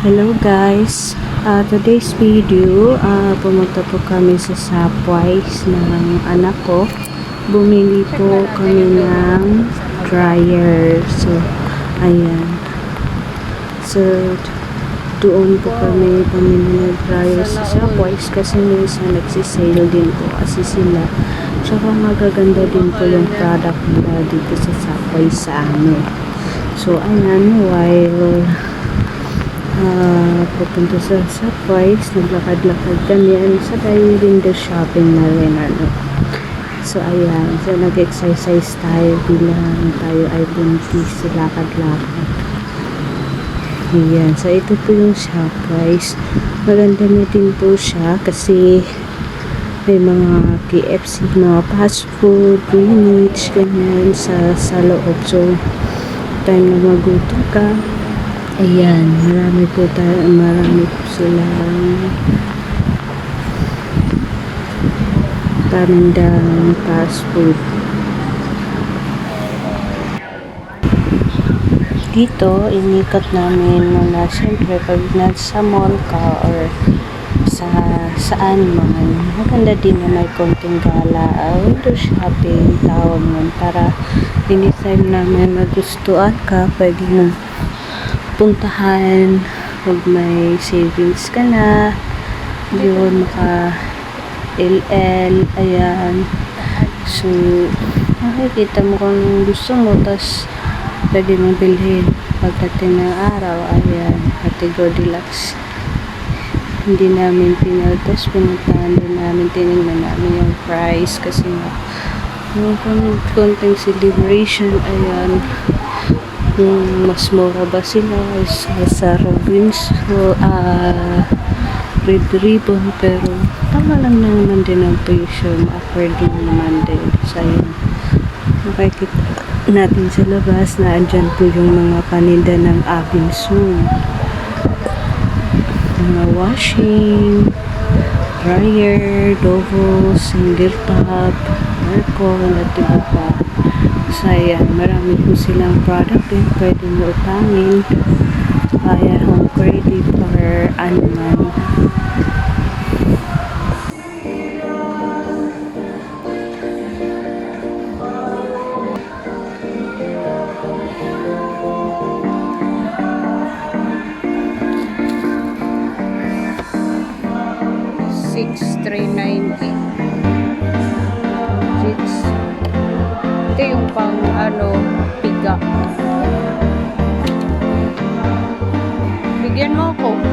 Hello guys, uh, today's video, uh, pumunta po kami sa Shopwise ng anak ko. Bumili po kami ng dryer. So, ayan. So, doon po kami pamili ng dryer sa Shopwise kasi minsan nagsisale din po kasi sila. Tsaka magaganda din po yung product nila dito sa Shopwise sa amin. So, ayan, while Ah, pupunta sa Shopwise, naglakad-lakad kami, ano, sa tayo window shopping na rin, ano. So, ayan, so nag-exercise tayo bilang tayo ay buntis, lakad-lakad. Ayan, so ito po yung Shopwise. Maganda na din po siya kasi may mga KFC, mga fast food, Greenwich, ganyan sa, sa loob. So, time na magutom ka, Ayan, marami po tayo, marami po silang panindang fast food. Dito, inikot namin muna, syempre, pag nasa mall ka or sa saan man, maganda din na may konting gala, window shopping, tawag nun, para anytime namin magustuhan ka, pwede mo puntahan pag may savings ka na yun maka LL ayan. So makikita mo kung gusto mo tas pwede mo bilhin. Pagdating ng araw ayan Katigo Deluxe hindi namin pinaltas pinuntahan din namin tinignan namin yung price kasi nga yung kon- konting celebration ayan kung mas mura ba sila? Sa, sa Robbins o ah Red Ribbon pero tama lang naman din ang presyo ma-afford din naman din. Sa yun makikita natin sa labas na andyan po yung mga paninda ng Abensoon mga washing dryer, Dovo, single top aircon at iba pa So, ayan, marami po silang product din pwede mo utangin kaya home credit or ano man. Pang ano, piga. Bigyan mo ako.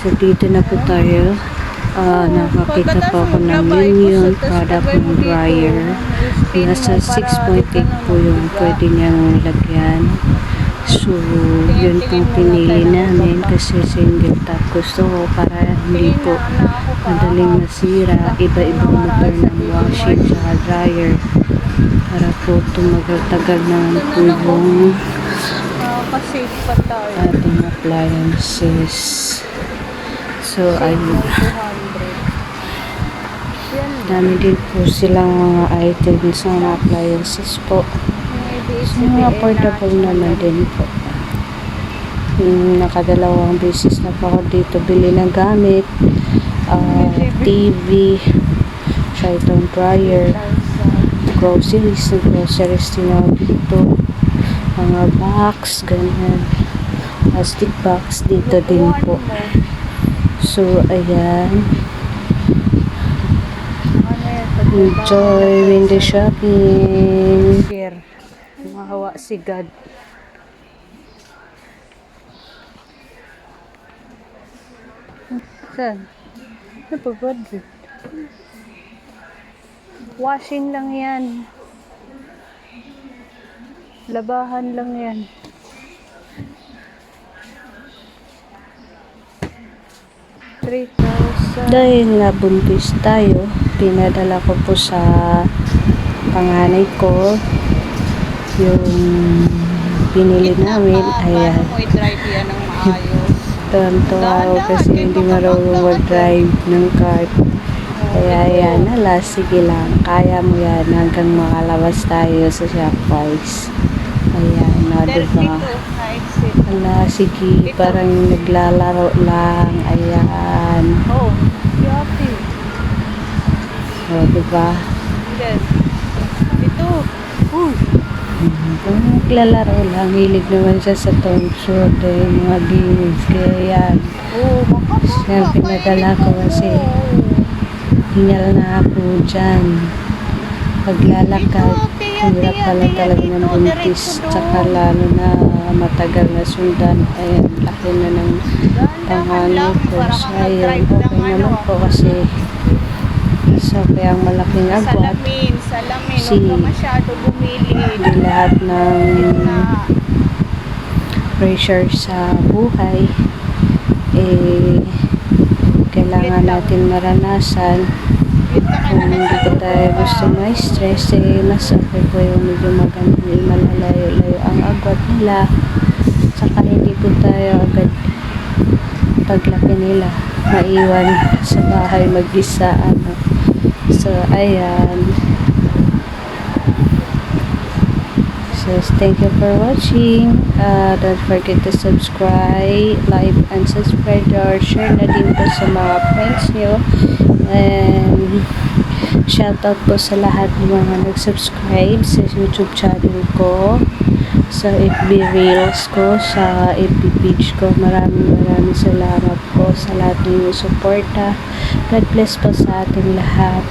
So, dito na po tayo. Ah, nakakita pa ako ng Union product ng dryer. Nasa 6.8 po yung pwede niyang lagyan. So, yun pong pinili namin kasi single tap gusto ko para hindi po madaling masira. Iba-ibang motor ng washing sa dryer para po tumagal-tagal naman po yung tayo. ating appliances. So, ayun. 200. Yan. Dami din po silang mga items na appliances po. So, mga affordable naman din po. Nakadalawang beses na po ako dito bili ng gamit. Ah, TV, Triton dryer, groceries, groceries din ako dito. Mga box, ganyan. Plastic box dito din po. So, ayan. Enjoy window shopping. Share. Mahawa si God. Saan? Pa budget? Washing lang yan. Labahan lang yan. Three thousand. Dahil nabuntis tayo, pinadala ko po sa panganay ko yung binili namin. Ayan. Tuwan-tuwa ako kasi hindi marunong mag-drive ng cart. Kaya yan, hala, sige lang. Kaya mo yan hanggang makalabas tayo sa Shopwise. Ayan, no, diba? 32 na exit. Hala, sige, parang naglalaro lang. Ayan. Oh, yati. O, diba? Yes. Ito. Uy. Kung naglalaro lang, hilig naman siya sa Tom Short, eh, mga games. Kaya yan, Oh, makapaka. Siya, pinadala ko kasi. hingal na ako dyan. Paglalakad, hirap pala talaga ng buntis. Tsaka lalo na matagal na sundan. Ayan, laki na ng pangalan ko. So, ayun, okay naman po kasi so, kaya ang malaking agwat. Salamin, salamin. Si- masyado bumili. Lahat ng pressure sa buhay eh kailangan natin maranasan kung hindi ko tayo gusto ma-stress eh mas okay po yung medyo maganda malalayo-layo ang agwat nila. Saka hindi po tayo agad paglaki nila. Maiwan sa bahay mag-isa ano. So ayan So, thank you for watching. Uh, don't forget to subscribe, like, and subscribe our share na din po sa mga friends nyo. And shout out po sa lahat ng mga nag-subscribe sa YouTube channel ko, sa FB Reels ko, sa FB page ko. Maraming maraming salamat po sa lahat ng inyong suporta. God bless po sa ating lahat.